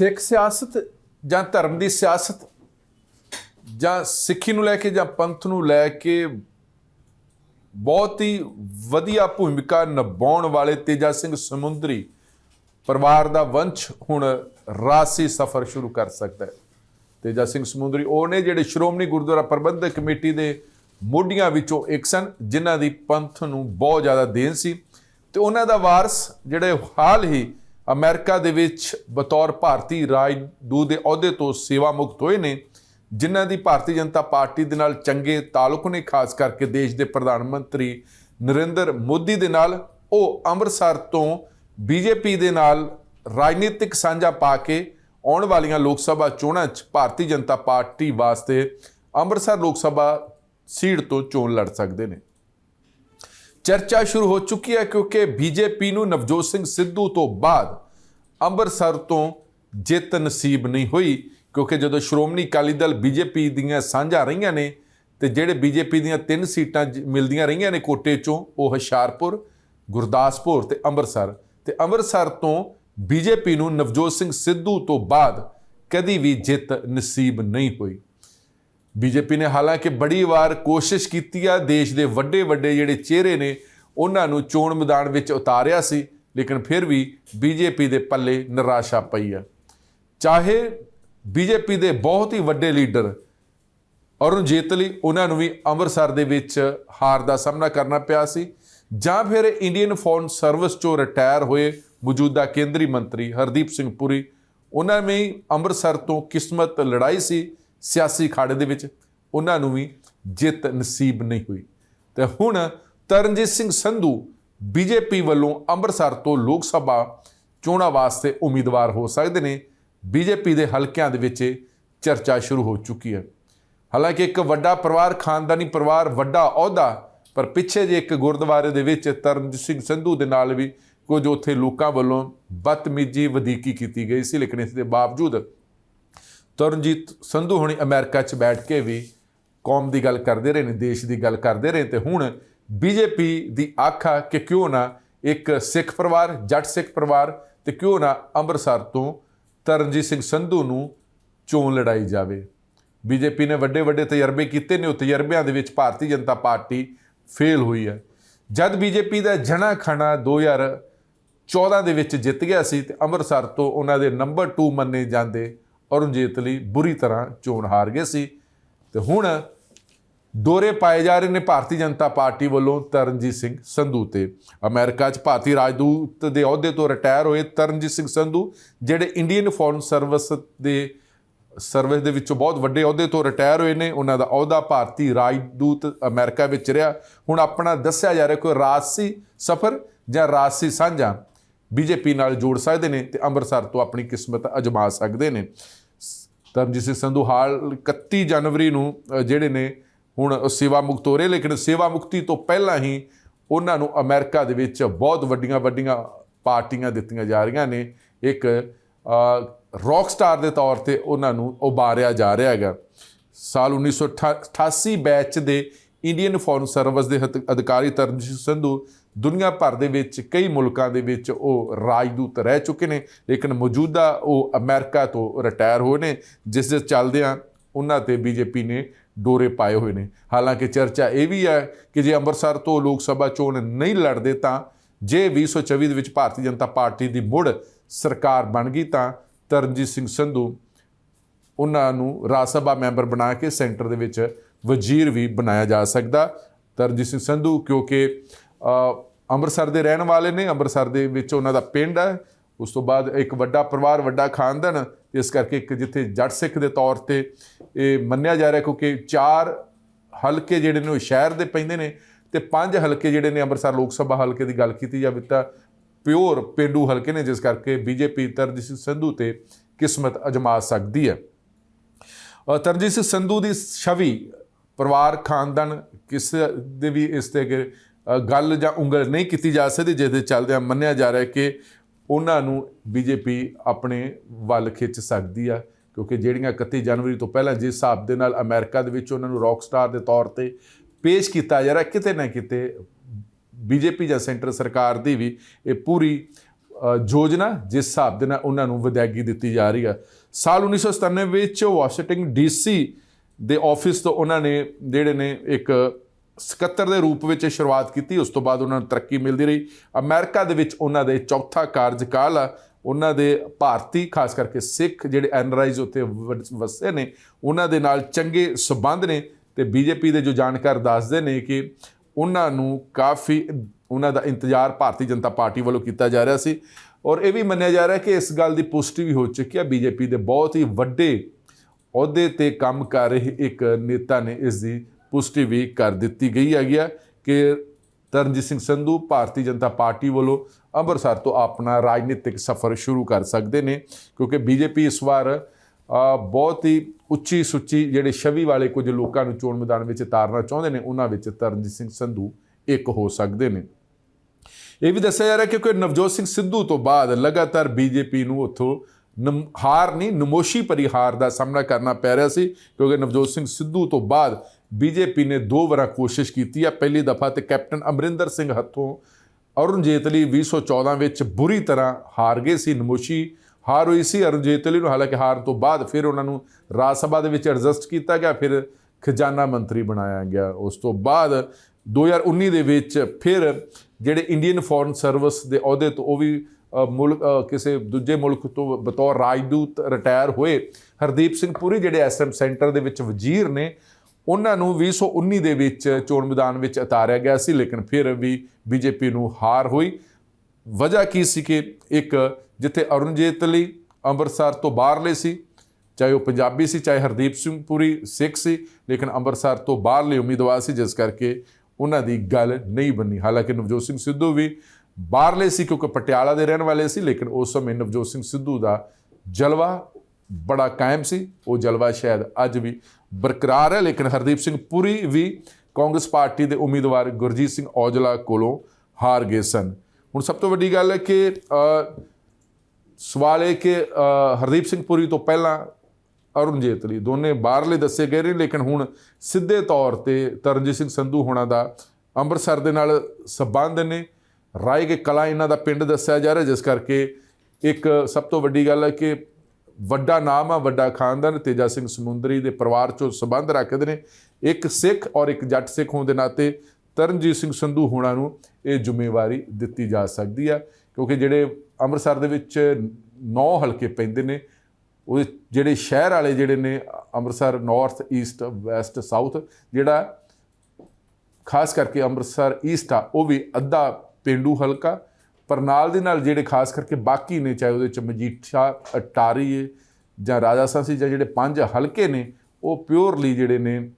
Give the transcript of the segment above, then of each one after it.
ਸਿੱਖ ਸਿਆਸਤ ਜਾਂ ਧਰਮ ਦੀ ਸਿਆਸਤ ਜਾਂ ਸਿੱਖੀ ਨੂੰ ਲੈ ਕੇ ਜਾਂ ਪੰਥ ਨੂੰ ਲੈ ਕੇ ਬਹੁਤ ਹੀ ਵਧੀਆ ਭੂਮਿਕਾ ਨਿਭਾਉਣ ਵਾਲੇ ਤੇਜਾ ਸਿੰਘ ਸਮੁੰਦਰੀ ਪਰਿਵਾਰ ਦਾ ਵੰਸ਼ ਹੁਣ ਰਾਸੀ ਸਫ਼ਰ ਸ਼ੁਰੂ ਕਰ ਸਕਦਾ ਹੈ। ਤੇਜਾ ਸਿੰਘ ਸਮੁੰਦਰੀ, ਉਹ ਨੇ ਜਿਹੜੇ ਸ਼੍ਰੋਮਣੀ ਗੁਰਦੁਆਰਾ ਪ੍ਰਬੰਧਕ ਕਮੇਟੀ ਦੇ ਮੋਢੀਆਂ ਵਿੱਚੋਂ ਇੱਕ ਸਨ, ਜਿਨ੍ਹਾਂ ਦੀ ਪੰਥ ਨੂੰ ਬਹੁਤ ਜ਼ਿਆਦਾ ਦੇਣ ਸੀ। ਤੇ ਉਹਨਾਂ ਦਾ ਵਾਰਸ ਜਿਹੜੇ ਹਾਲ ਹੀ ਅਮਰੀਕਾ ਦੇ ਵਿੱਚ ਬਤੌਰ ਭਾਰਤੀ ਰਾਜਦੂਤ ਦੇ ਅਹੁਦੇ ਤੋਂ ਸੇਵਾ ਮੁਕਤ ਹੋਏ ਨੇ, ਜਿਨ੍ਹਾਂ ਦੀ ਭਾਰਤੀ ਜਨਤਾ ਪਾਰਟੀ ਦੇ ਨਾਲ ਚੰਗੇ ਤਾਲੁਕ ਨੇ, ਖਾਸ ਕਰਕੇ ਦੇਸ਼ ਦੇ ਪ੍ਰਧਾਨ ਮੰਤਰੀ ਨਰਿੰਦਰ ਮੋਦੀ ਦੇ ਨਾਲ। ਉਹ ਅੰਮ੍ਰਿਤਸਰ ਤੋਂ ਬੀਜੇਪੀ ਦੇ ਨਾਲ ਰਾਜਨੀਤਿਕ ਸਾਂਝਾ ਪਾ ਕੇ ਆਉਣ ਵਾਲੀਆਂ ਲੋਕ ਸਭਾ ਚੋਣਾਂ 'ਚ ਭਾਰਤੀ ਜਨਤਾ ਪਾਰਟੀ ਵਾਸਤੇ ਅੰਮ੍ਰਿਤਸਰ ਲੋਕ ਸਭਾ ਸੀਟ ਤੋਂ ਚੋਣ ਲੜ ਸਕਦੇ ਨੇ। ਚਰਚਾ ਸ਼ੁਰੂ ਹੋ ਚੁੱਕੀ ਹੈ ਕਿਉਂਕਿ ਬੀਜੇਪੀ ਨੂੰ ਨਵਜੋਤ ਸਿੰਘ ਸਿੱਧੂ ਤੋਂ ਬਾਅਦ ਅੰਮ੍ਰਿਤਸਰ ਤੋਂ ਜਿੱਤ ਨਸੀਬ ਨਹੀਂ ਹੋਈ, ਕਿਉਂਕਿ ਜਦੋਂ ਸ਼੍ਰੋਮਣੀ ਅਕਾਲੀ ਦਲ ਬੀਜੇਪੀ ਦੀਆਂ ਸਾਂਝਾ ਰਹੀਆਂ ਨੇ ਤੇ ਜਿਹੜੇ ਬੀਜੇਪੀ ਦੀਆਂ ਤਿੰਨ ਸੀਟਾਂ ਜ- ਮਿਲਦੀਆਂ ਰਹੀਆਂ ਨੇ ਕੋਟੇ ਚੋਂ, ਉਹ ਹੁਸ਼ਿਆਰਪੁਰ, ਗੁਰਦਾਸਪੁਰ ਤੇ ਅੰਮ੍ਰਿਤਸਰ। ਤੇ ਅੰਮ੍ਰਿਤਸਰ ਤੋਂ ਬੀਜੇਪੀ ਨੂੰ ਨਵਜੋਤ ਸਿੰਘ ਸਿੱਧੂ ਤੋਂ ਬਾਅਦ ਕਦੀ ਵੀ ਜਿੱਤ ਨਸੀਬ ਨਹੀਂ ਹੋਈ। ਬੀਜੇਪੀ ਨੇ ਹਾਲਾਂਕਿ ਬੜੀ ਵਾਰ ਕੋਸ਼ਿਸ਼ ਕੀਤੀ ਆ, ਦੇਸ਼ ਦੇ ਵੱਡੇ ਵੱਡੇ ਜਿਹੜੇ ਚਿਹਰੇ ਨੇ, ਉਹਨਾਂ ਨੂੰ ਚੋਣ ਮੈਦਾਨ ਵਿੱਚ ਉਤਾਰਿਆ ਸੀ, ਲੇਕਿਨ ਫਿਰ ਵੀ ਬੀਜੇਪੀ ਦੇ ਪੱਲੇ ਨਿਰਾਸ਼ਾ ਪਈ ਆ। ਚਾਹੇ ਬੀਜੇਪੀ ਦੇ ਬਹੁਤ ਹੀ ਵੱਡੇ ਲੀਡਰ ਅਰੁਣ ਜੇਤਲੀ, ਉਹਨਾਂ ਨੂੰ ਵੀ ਅੰਮ੍ਰਿਤਸਰ ਦੇ ਵਿੱਚ ਹਾਰ ਦਾ ਸਾਹਮਣਾ ਕਰਨਾ ਪਿਆ ਸੀ, ਜਾਂ ਫਿਰ ਇੰਡੀਅਨ ਫੋਰਨ ਸਰਵਿਸ ਚੋਂ ਰਿਟਾਇਰ ਹੋਏ ਮੌਜੂਦਾ ਕੇਂਦਰੀ ਮੰਤਰੀ ਹਰਦੀਪ ਸਿੰਘ ਪੁਰੀ, ਉਹਨਾਂ ਨੇ ਅੰਮ੍ਰਿਤਸਰ ਤੋਂ ਕਿਸਮਤ ਲੜਾਈ ਸੀ ਸਿਆਸੀ ਖਾੜੇ ਦੇ ਵਿੱਚ ਉਹਨਾਂ ਨੂੰ ਵੀ ਜਿੱਤ ਨਸੀਬ ਨਹੀਂ ਹੋਈ। ਤੇ ਹੁਣ ਤਰਨਜੀਤ ਸਿੰਘ ਸੰਧੂ ਬੀਜੇਪੀ ਵੱਲੋਂ ਅੰਮ੍ਰਿਤਸਰ ਤੋਂ ਲੋਕ ਸਭਾ ਚੋਣਾਂ ਵਾਸਤੇ ਉਮੀਦਵਾਰ ਹੋ ਸਕਦੇ ਨੇ। ਬੀਜੇਪੀ ਦੇ ਹਲਕਿਆਂ ਦੇ ਵਿੱਚ ਇਹ ਚਰਚਾ ਸ਼ੁਰੂ ਹੋ ਚੁੱਕੀ ਹੈ। ਹਾਲਾਂਕਿ ਇੱਕ ਵੱਡਾ ਪਰਿਵਾਰ, ਖਾਨਦਾਨੀ ਪਰਿਵਾਰ, ਵੱਡਾ ਅਹੁਦਾ, ਪਰ ਪਿੱਛੇ ਜੇ ਇੱਕ ਗੁਰਦੁਆਰੇ ਦੇ ਵਿੱਚ ਤਰਨਜੀਤ ਸਿੰਘ ਸੰਧੂ ਦੇ ਨਾਲ ਵੀ ਕੁਝ ਉੱਥੇ ਲੋਕਾਂ ਵੱਲੋਂ ਬਦਤਮੀਜੀ ਵਧੀਕੀ ਕੀਤੀ ਗਈ ਸੀ, ਲੇਕਿਨ ਇਸ ਦੇ ਬਾਵਜੂਦ ਤਰਨਜੀਤ ਸੰਧੂ ਹੁਣੀ ਅਮਰੀਕਾ 'ਚ ਬੈਠ ਕੇ ਵੀ ਕੌਮ ਦੀ ਗੱਲ ਕਰਦੇ ਰਹੇ ਨੇ, ਦੇਸ਼ ਦੀ ਗੱਲ ਕਰਦੇ ਰਹੇ ਤੇ ਹੁਣ ਬੀਜੇਪੀ ਦੀ ਆਖਾ ਕਿ ਕਿਉਂ ਨਾ ਇੱਕ ਸਿੱਖ ਪਰਿਵਾਰ, ਜੱਟ ਸਿੱਖ ਪਰਿਵਾਰ ਤੇ ਕਿਉਂ ਨਾ ਅੰਮ੍ਰਿਤਸਰ ਤੋਂ ਤਰਨਜੀਤ ਸਿੰਘ ਸੰਧੂ ਨੂੰ ਚੋਣ ਲੜਾਈ ਜਾਵੇ। ਬੀਜੇਪੀ ਨੇ ਵੱਡੇ ਵੱਡੇ ਤਜਰਬੇ ਕੀਤੇ ਨੇ, ਉਹ ਤਜਰਬਿਆਂ ਦੇ ਵਿੱਚ ਭਾਰਤੀ ਜਨਤਾ ਪਾਰਟੀ ਫੇਲ ਹੋਈ ਹੈ। ਜਦ ਬੀਜੇਪੀ ਦਾ ਜਣਾ ਖਣਾ 2014 ਦੇ ਵਿੱਚ ਜਿੱਤ ਗਿਆ ਸੀ ਤੇ ਅੰਮ੍ਰਿਤਸਰ ਤੋਂ ਉਹਨਾਂ ਦੇ ਨੰਬਰ 2 ਮੰਨੇ ਜਾਂਦੇ ਅਰੁਣ ਜੇਤਲੀ ਬੁਰੀ ਤਰ੍ਹਾਂ ਚੋਣ ਹਾਰ ਗਏ ਸੀ। ਤੇ ਹੁਣ ਦੋਰੇ ਪਾਏ ਜਾ ਰਹੇ ਨੇ ਭਾਰਤੀ ਜਨਤਾ ਪਾਰਟੀ ਵੱਲੋਂ ਤਰਨਜੀਤ ਸਿੰਘ ਸੰਧੂ ਤੇ। ਅਮਰੀਕਾ 'ਚ ਭਾਰਤੀ ਰਾਜਦੂਤ ਦੇ ਅਹੁਦੇ ਤੋਂ ਰਿਟਾਇਰ ਹੋਏ ਤਰਨਜੀਤ ਸਿੰਘ ਸੰਧੂ, ਜਿਹੜੇ ਇੰਡੀਅਨ ਫੋਰਨ ਸਰਵਿਸ ਦੇ ਸਰਵਿਸ ਦੇ ਵਿੱਚੋਂ ਬਹੁਤ ਵੱਡੇ ਅਹੁਦੇ ਤੋਂ ਰਿਟਾਇਰ ਹੋਏ ਨੇ, ਉਹਨਾਂ ਦਾ ਅਹੁਦਾ ਭਾਰਤੀ ਰਾਜਦੂਤ ਅਮਰੀਕਾ ਵਿੱਚ ਰਿਹਾ। ਹੁਣ ਆਪਣਾ ਦੱਸਿਆ ਜਾ ਰਿਹਾ ਕੋਈ ਰਾਜਸੀ ਸਫ਼ਰ ਜਾਂ ਰਾਜਸੀ ਸਾਂਝਾ? ਬੀਜੇਪੀ ਨਾਲ ਜੋੜ ਸਕਦੇ ਨੇ ਤੇ ਅੰਮ੍ਰਿਤਸਰ ਤੋਂ ਆਪਣੀ ਕਿਸਮਤ ਅਜਮਾ ਸਕਦੇ ਨੇ। ਤਰਨਜੀਤ ਸਿੰਘ ਸੰਧੂ ਹਾਲ 31 ਜਨਵਰੀ ਨੂੰ ਜਿਹੜੇ ਨੇ ਹੁਣ ਸੇਵਾ ਮੁਕਤ ਹੋ ਰਹੇ, ਲੇਕਿਨ ਸੇਵਾ ਮੁਕਤੀ ਤੋਂ ਪਹਿਲਾਂ ਹੀ ਉਹਨਾਂ ਨੂੰ ਅਮਰੀਕਾ ਦੇ ਵਿੱਚ ਬਹੁਤ ਵੱਡੀਆਂ ਵੱਡੀਆਂ ਪਾਰਟੀਆਂ ਦਿੱਤੀਆਂ ਜਾ ਰਹੀਆਂ ਨੇ। ਇੱਕ ਰੌਕ ਸਟਾਰ ਦੇ ਤੌਰ ਤੇ ਉਹਨਾਂ ਨੂੰ ਉਭਾਰਿਆ ਜਾ ਰਿਹਾ ਹੈਗਾ। ਸਾਲ 1988 ਬੈਚ ਦੇ ਇੰਡੀਅਨ ਫੋਰਨ ਸਰਵਿਸ ਦੇ ਹਤ- ਅਧਿਕਾਰੀ ਤਰਨਜੀਤ ਸੰਧੂ ਦੁਨੀਆ ਭਰ ਦੇ ਵਿੱਚ ਕਈ ਮੁਲਕਾਂ ਦੇ ਵਿੱਚ ਉਹ ਰਾਜਦੂਤ ਰਹਿ ਚੁੱਕੇ ਨੇ, ਲੇਕਿਨ ਮੌਜੂਦਾ ਉਹ ਅਮਰੀਕਾ ਤੋਂ ਰਿਟਾਇਰ ਹੋਏ ਨੇ, ਜਿਸ ਦੇ ਚੱਲਦਿਆਂ ਉਹਨਾਂ ਤੇ ਬੀਜੇਪੀ ਨੇ ਡੋਰੇ ਪਾਏ ਹੋਏ ਨੇ। ਹਾਲਾਂਕਿ ਚਰਚਾ ਇਹ ਵੀ ਹੈ ਕਿ ਜੇ ਅੰਮ੍ਰਿਤਸਰ ਤੋਂ ਲੋਕ ਸਭਾ ਚੋਣ ਨਹੀਂ ਲੜਦੇ ਤਾਂ ਜੇ 2024 ਦੇ ਵਿੱਚ ਭਾਰਤੀ ਜਨਤਾ ਪਾਰਟੀ ਦੀ ਮੁੜ ਸਰਕਾਰ ਬਣ ਗਈ ਤਾਂ ਤਰਨਜੀਤ ਸਿੰਘ ਸੰਧੂ ਉਹਨਾਂ ਨੂੰ ਰਾਜ ਸਭਾ ਮੈਂਬਰ ਬਣਾ ਕੇ ਸੈਂਟਰ ਦੇ ਵਿੱਚ ਵਜ਼ੀਰ ਵੀ ਬਣਾਇਆ ਜਾ ਸਕਦਾ। ਤਰਜੀਤ ਸਿੰਘ ਸੰਧੂ ਕਿਉਂਕਿ ਅੰਮ੍ਰਿਤਸਰ ਦੇ ਰਹਿਣ ਵਾਲੇ ਨੇ। ਅੰਮ੍ਰਿਤਸਰ ਦੇ ਵਿੱਚ ਉਹਨਾਂ ਦਾ ਪਿੰਡ ਹੈ। ਉਸ ਤੋਂ ਬਾਅਦ ਇੱਕ ਵੱਡਾ ਪਰਿਵਾਰ ਵੱਡਾ ਖਾਨਦਾਨ। ਇਸ ਕਰਕੇ ਇੱਕ ਜਿੱਥੇ ਜੱਟ ਸਿੱਖ ਦੇ ਤੌਰ ਤੇ ਇਹ ਮੰਨਿਆ ਜਾ ਰਿਹਾ ਕਿਉਂਕਿ ਚਾਰ ਹਲਕੇ ਜਿਹੜੇ ਨੇ ਉਹ ਸ਼ਹਿਰ ਦੇ ਪੈਂਦੇ ਨੇ ਤੇ ਪੰਜ ਹਲਕੇ ਜਿਹੜੇ ਨੇ ਅੰਮ੍ਰਿਤਸਰ ਲੋਕ ਸਭਾ ਹਲਕੇ ਦੀ ਗੱਲ ਕੀਤੀ ਜਾਵੇ ਤਾਂ ਪਿਓਰ ਪੇਂਡੂ ਹਲਕੇ ਨੇ ਜਿਸ ਕਰਕੇ ਬੀਜੇਪੀ ਤਰਨਜੀਤ ਸਿੰਘ ਸੰਧੂ ਤੇ ਕਿਸਮਤ ਅਜਮਾ ਸਕਦੀ ਹੈ। ਅ, ਤਰਨਜੀਤ ਸਿੰਘ ਸੰਧੂ ਦੀ ਛਵੀ ਪਰਿਵਾਰ ਖਾਨਦਾਨ ਕਿਸੇ ਦੇ ਵੀ ਇਸ ਤੇ ਅੱਗੇ, ਗੱਲ ਜਾਂ ਉਂਗਲ ਨਹੀਂ ਕੀਤੀ ਜਾ ਸਕਦੀ ਜਿਸ ਦੇ ਚੱਲਦਿਆਂ ਮੰਨਿਆ ਜਾ ਰਿਹਾ ਕਿ ਉਹਨਾਂ ਨੂੰ ਬੀਜੇਪੀ ਆਪਣੇ ਵੱਲ ਖਿੱਚ ਸਕਦੀ ਆ ਕਿਉਂਕਿ ਜਿਹੜੀਆਂ 31 ਜਨਵਰੀ ਤੋਂ ਪਹਿਲਾਂ ਜਿਸ ਹਿਸਾਬ ਦੇ ਨਾਲ ਅਮਰੀਕਾ ਦੇ ਵਿੱਚ ਉਹਨਾਂ ਨੂੰ ਰੌਕ ਸਟਾਰ ਦੇ ਤੌਰ ਤੇ ਪੇਸ਼ ਕੀਤਾ ਜਾ ਰਿਹਾ ਕਿਤੇ ਨਾ ਕਿਤੇ ਬੀਜੇਪੀ ਜਾਂ ਸੈਂਟਰ ਸਰਕਾਰ ਦੀ ਵੀ ਇਹ ਪੂਰੀ ਯੋਜਨਾ ਜਿਸ ਹਿਸਾਬ ਦੇ ਨਾਲ ਉਹਨਾਂ ਨੂੰ ਵਿਦਾਇਗੀ ਦਿੱਤੀ ਜਾ ਰਹੀ ਆ। ਸਾਲ 1997 ਵਿੱਚ ਵਾਸ਼ਿੰਗਟਨ ਡੀਸੀ ਦੇ ਆਫਿਸ ਤੋਂ ਉਹਨਾਂ ਨੇ, ਜਿਹੜੇ ਨੇ ਇੱਕ ਸਕੱਤਰ ਦੇ ਰੂਪ ਵਿੱਚ ਸ਼ੁਰੂਆਤ ਕੀਤੀ, ਉਸ ਤੋਂ ਬਾਅਦ ਉਹਨਾਂ ਨੂੰ ਤਰੱਕੀ ਮਿਲਦੀ ਰਹੀ। ਅਮਰੀਕਾ ਦੇ ਵਿੱਚ ਉਹਨਾਂ ਦੇ ਚੌਥਾ ਕਾਰਜਕਾਲ ਆ, ਉਹਨਾਂ ਦੇ ਭਾਰਤੀ, ਖਾਸ ਕਰਕੇ ਸਿੱਖ ਜਿਹੜੇ ਐਨਰਾਈਜ਼ ਉੱਤੇ ਵ- ਵਸੇ ਨੇ, ਉਹਨਾਂ ਦੇ ਨਾਲ ਚੰਗੇ ਸਬੰਧ ਨੇ ਤੇ ਬੀਜੇਪੀ ਦੇ ਜੋ ਜਾਣਕਾਰ ਦੱਸਦੇ ਨੇ ਕਿ ਉਹਨਾਂ ਨੂੰ ਕਾਫੀ ਉਹਨਾਂ ਦਾ ਇੰਤਜ਼ਾਰ ਭਾਰਤੀ ਜਨਤਾ ਪਾਰਟੀ ਵੱਲੋਂ ਕੀਤਾ ਜਾ ਰਿਹਾ ਸੀ। ਔਰ ਇਹ ਵੀ ਮੰਨਿਆ ਜਾ ਰਿਹਾ ਕਿ ਇਸ ਗੱਲ ਦੀ ਪੁਸ਼ਟੀ ਵੀ ਹੋ ਚੁੱਕੀ ਹੈ। ਬੀਜੇਪੀ ਦੇ ਬਹੁਤ ਹੀ ਵੱਡੇ ਅਹੁਦੇ ਤੇ ਕੰਮ ਕਰ ਰਹੇ ਇੱਕ ਨੇਤਾ ਨੇ ਇਸ ਦੀ ਪੁਸ਼ਟੀ ਵੀ ਕਰ ਦਿੱਤੀ ਗਈ ਹੈਗੀ ਆ ਕਿ ਤਰਨਜੀਤ ਸਿੰਘ ਸੰਧੂ ਭਾਰਤੀ ਜਨਤਾ ਪਾਰਟੀ ਵੱਲੋਂ ਅੰਮ੍ਰਿਤਸਰ ਤੋਂ ਆਪਣਾ ਰਾਜਨੀਤਿਕ ਸਫ਼ਰ ਸ਼ੁਰੂ ਕਰ ਸਕਦੇ ਨੇ, ਕਿਉਂਕਿ ਬੀਜੇਪੀ ਇਸ ਵਾਰ ਬਹੁਤ ਹੀ ਉੱਚੀ ਸੁੱਚੀ ਜਿਹੜੇ ਛਵੀ ਵਾਲੇ ਕੁਝ ਲੋਕਾਂ ਨੂੰ ਚੋਣ ਮੈਦਾਨ ਵਿੱਚ ਤਾਰਨਾ ਚਾਹੁੰਦੇ ਨੇ, ਉਹਨਾਂ ਵਿੱਚ ਤਰਨਜੀਤ ਸਿੰਘ ਸੰਧੂ ਇੱਕ ਹੋ ਸਕਦੇ ਨੇ। ਇਹ ਵੀ ਦੱਸਿਆ ਜਾ ਰਿਹਾ ਕਿ ਕਿਉਂਕਿ ਨਵਜੋਤ ਸਿੰਘ ਸਿੱਧੂ ਤੋਂ ਬਾਅਦ ਲਗਾਤਾਰ ਬੀਜੇਪੀ ਨੂੰ ਉੱਥੋਂ ਹਾਰ ਨਹੀਂ, ਨਮੋਸ਼ੀ ਪਰਿਹਾਰ ਦਾ ਸਾਹਮਣਾ ਕਰਨਾ ਪੈ ਰਿਹਾ ਸੀ, ਕਿਉਂਕਿ ਨਵਜੋਤ ਸਿੰਘ ਸਿੱਧੂ ਤੋਂ ਬਾਅਦ ਬੀਜੇਪੀ ਨੇ ਦੋ ਵਾਰ ਕੋਸ਼ਿਸ਼ ਕੀਤੀ ਆ ਪਹਿਲੀ ਦਫਾ ਤੇ ਕੈਪਟਨ ਅਮਰਿੰਦਰ ਸਿੰਘ ਹੱਥੋਂ ਅਰੁਣ ਜੇਤਲੀ 2014 ਵਿੱਚ ਬੁਰੀ ਤਰ੍ਹਾਂ ਹਾਰ ਗਏ ਸੀ, ਨਮੋਸ਼ੀ ਹਾਰ ਹੋਈ ਸੀ। ਅਰੁਣ ਜੇਤਲੀ ਨੂੰ ਹਾਲਾਂਕਿ ਹਾਰ ਤੋਂ ਬਾਅਦ ਫਿਰ ਉਹਨਾਂ ਨੂੰ ਰਾਜ ਸਭਾ ਦੇ ਵਿੱਚ ਐਡਜਸਟ ਕੀਤਾ ਗਿਆ, ਫਿਰ ਖਜ਼ਾਨਾ ਮੰਤਰੀ ਬਣਾਇਆ ਗਿਆ। ਉਸ ਤੋਂ ਬਾਅਦ 2019 ਦੇ ਵਿੱਚ ਫਿਰ ਜਿਹੜੇ ਇੰਡੀਅਨ ਫੋਰਨ ਸਰਵਿਸ ਦੇ ਅਹੁਦੇ ਤੋਂ ਉਹ ਵੀ ਮੁਲਕ ਕਿਸੇ ਦੂਜੇ ਮੁਲਕ ਤੋਂ ਬਤੌਰ ਰਾਜਦੂਤ ਰਿਟਾਇਰ ਹੋਏ ਹਰਦੀਪ ਸਿੰਘ ਪੁਰੀ, ਜਿਹੜੇ ਐਸਐਮ ਸੈਂਟਰ ਦੇ ਵਿੱਚ ਵਜ਼ੀਰ ਨੇ, ਉਹਨਾਂ ਨੂੰ 2019 ਦੇ ਵਿੱਚ ਚੋਣ ਮੈਦਾਨ ਵਿੱਚ ਉਤਾਰਿਆ ਗਿਆ ਸੀ, ਲੇਕਿਨ ਫਿਰ ਵੀ ਬੀਜੇਪੀ ਨੂੰ ਹਾਰ ਹੋਈ। ਵਜ੍ਹਾ ਕੀ ਸੀ ਕਿ ਇੱਕ ਜਿੱਥੇ ਅਰੁਣ ਜੇਤਲੀ ਅੰਮ੍ਰਿਤਸਰ ਤੋਂ ਬਾਹਰਲੇ ਸੀ, ਚਾਹੇ ਉਹ ਪੰਜਾਬੀ ਸੀ, ਚਾਹੇ ਹਰਦੀਪ ਸਿੰਘ ਪੁਰੀ ਸਿੱਖ ਸੀ, ਲੇਕਿਨ ਅੰਮ੍ਰਿਤਸਰ ਤੋਂ ਬਾਹਰਲੇ ਉਮੀਦਵਾਰ ਸੀ, ਜਿਸ ਕਰਕੇ ਉਹਨਾਂ ਦੀ ਗੱਲ ਨਹੀਂ ਬੰਨੀ। ਹਾਲਾਂਕਿ ਨਵਜੋਤ ਸਿੰਘ ਸਿੱਧੂ ਵੀ ਬਾਹਰਲੇ ਸੀ ਕਿਉਂਕਿ ਪਟਿਆਲਾ ਦੇ ਰਹਿਣ ਵਾਲੇ ਸੀ, ਲੇਕਿਨ ਉਸ ਸਮੇਂ ਨਵਜੋਤ ਸਿੰਘ ਸਿੱਧੂ ਦਾ ਜਲਵਾ ਬੜਾ ਕਾਇਮ ਸੀ, ਉਹ ਜਲਵਾ ਸ਼ਾਇਦ ਅੱਜ ਵੀ ਬਰਕਰਾਰ ਹੈ, ਲੇਕਿਨ ਹਰਦੀਪ ਸਿੰਘ ਪੁਰੀ ਵੀ ਕਾਂਗਰਸ ਪਾਰਟੀ ਦੇ ਉਮੀਦਵਾਰ ਗੁਰਜੀਤ ਸਿੰਘ ਔਜਲਾ ਕੋਲੋਂ ਹਾਰ ਗਏ ਸਨ। ਹੁਣ ਸਭ ਤੋਂ ਵੱਡੀ ਗੱਲ ਹੈ ਕਿ ਸਵਾਲ ਇਹ ਕਿ ਹਰਦੀਪ ਸਿੰਘ ਪੁਰੀ ਤੋਂ ਪਹਿਲਾਂ ਅਰੁਣ ਜੇਤਲੀ ਦੋਨੇ ਬਾਹਰਲੇ ਦੱਸੇ ਗਏ ਨੇ, ਲੇਕਿਨ ਹੁਣ ਸਿੱਧੇ ਤੌਰ ਤੇ ਤਰਨਜੀਤ ਸਿੰਘ ਸੰਧੂ ਹੋਣਾ ਦਾ ਅੰਮ੍ਰਿਤਸਰ ਦੇ ਨਾਲ ਸੰਬੰਧ ਨੇ। ਰਾਏ ਕੇ ਕਲਾ ਇਹਨਾਂ ਦਾ ਪਿੰਡ ਦੱਸਿਆ ਜਾ ਰਿਹਾ, ਜਿਸ ਕਰਕੇ ਇੱਕ ਸਭ ਤੋਂ ਵੱਡੀ ਗੱਲ ਹੈ ਕਿ ਵੱਡਾ ਨਾਮ ਆ, ਵੱਡਾ ਖਾਨਦਾਨ, ਤੇਜਾ ਸਿੰਘ ਸਮੁੰਦਰੀ ਦੇ ਪਰਿਵਾਰ ਚੋਂ ਸੰਬੰਧ ਰੱਖਦੇ ਨੇ। ਇੱਕ ਸਿੱਖ ਔਰ ਇੱਕ ਜੱਟ ਸਿੱਖ ਹੋਣ ਦੇ ਨਾਤੇ ਤਰਨਜੀਤ ਸਿੰਘ ਸੰਧੂ ਹੋਣਾ ਨੂੰ ਇਹ ਜ਼ਿੰਮੇਵਾਰੀ ਦਿੱਤੀ ਜਾ ਸਕਦੀ ਆ, ਕਿਉਂਕਿ ਜਿਹੜੇ ਅੰਮ੍ਰਿਤਸਰ ਦੇ ਵਿੱਚ 9 ਹਲਕੇ ਪੈਂਦੇ ਨੇ, ਉਹ ਜਿਹੜੇ ਸ਼ਹਿਰ ਵਾਲੇ ਜਿਹੜੇ ਨੇ, Amritsar north east west south ਜਿਹੜਾ ਖਾਸ ਕਰਕੇ ਅੰਮ੍ਰਿਤਸਰ ਈਸਟ ਆ, ਉਹ ਵੀ ਅੱਧਾ ਪਿੰਡੂ ਹਲਕਾ, ਪਰ ਨਾਲ ਦੇ ਨਾਲ ਜਿਹੜੇ ਖਾਸ ਕਰਕੇ ਬਾਕੀ ਨੇ, ਚਾਹੇ ਉਹਦੇ ਚ ਮਜੀਠਾ ਅਟਾਰੀ ਜਾਂ ਰਾਜਾਸਾਂਸੀ ਜਾਂ ਜਿਹੜੇ ਪੰਜ ਹਲਕੇ ਨੇ, ਉਹ ਪਿਓਰਲੀ ਜਿਹੜੇ ਨੇ,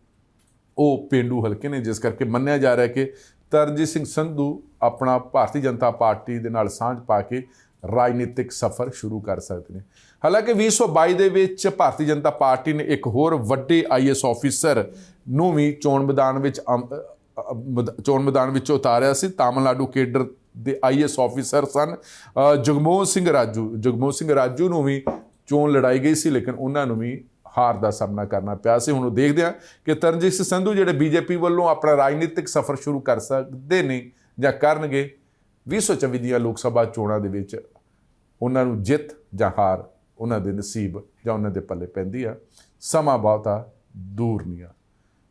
ਉਹ ਪਿੰਡੂ ਹਲਕੇ ਨੇ, ਜਿਸ ਕਰਕੇ ਮੰਨਿਆ ਜਾ ਰਿਹਾ ਕਿ ਤਰਜੀਤ ਸਿੰਘ ਸੰਧੂ ਆਪਣਾ ਭਾਰਤੀ ਜਨਤਾ ਪਾਰਟੀ ਦੇ ਨਾਲ ਸਾਂਝ ਪਾ ਕੇ ਰਾਜਨੀਤਿਕ ਸਫ਼ਰ ਸ਼ੁਰੂ ਕਰ ਸਕਦੇ ਨੇ। ਹਾਲਾਂਕਿ 2022 ਦੇ ਵਿੱਚ ਭਾਰਤੀ ਜਨਤਾ ਪਾਰਟੀ ਨੇ ਇੱਕ ਹੋਰ ਵੱਡੇ ਆਈਐਸ ਆਫੀਸਰ ਨੂੰ ਵੀ ਚੋਣ ਮੈਦਾਨ ਵਿੱਚ ਅਮ- ਚੋਣ ਮੈਦਾਨ ਵਿੱਚੋਂ ਉਤਾਰਿਆ ਸੀ। ਤਾਮਿਲਨਾਡੂ ਕੇਡਰ ਦੇ ਆਈਐਸ ਆਫੀਸਰ ਸਨ ਜਗਮੋਹਨ ਸਿੰਘ ਰਾਜੂ। ਜਗਮੋਹਨ ਸਿੰਘ ਰਾਜੂ ਨੂੰ ਵੀ ਚੋਣ ਲੜਾਈ ਗਈ ਸੀ, ਲੇਕਿਨ ਉਹਨਾਂ ਨੂੰ ਵੀ ਹਾਰ ਦਾ ਸਾਹਮਣਾ ਕਰਨਾ ਪਿਆ ਸੀ। ਹੁਣ ਉਹ ਦੇਖਦੇ ਆ ਕਿ ਤਰਨਜੀਤ ਸਿੰਘ ਸੰਧੂ ਜਿਹੜੇ ਬੀਜੇਪੀ ਵੱਲੋਂ ਆਪਣਾ ਰਾਜਨੀਤਿਕ ਸਫ਼ਰ ਸ਼ੁਰੂ ਕਰ ਸਕਦੇ ਨੇ ਜਾਂ ਕਰਨਗੇ 2024 ਦੀਆਂ ਲੋਕ ਸਭਾ ਚੋਣਾਂ ਦੇ ਵਿੱਚ ਉਹਨਾਂ ਨੂੰ ਜਿੱਤ ਜਾਂ ਹਾਰ ਉਹਨਾਂ ਦੇ ਨਸੀਬ ਜਾਂ ਉਹਨਾਂ ਦੇ ਪੱਲੇ ਪੈਂਦੀ ਆ। ਸਮਾਂ ਬਹੁਤਾ ਦੂਰ ਨਹੀਂ ਆ।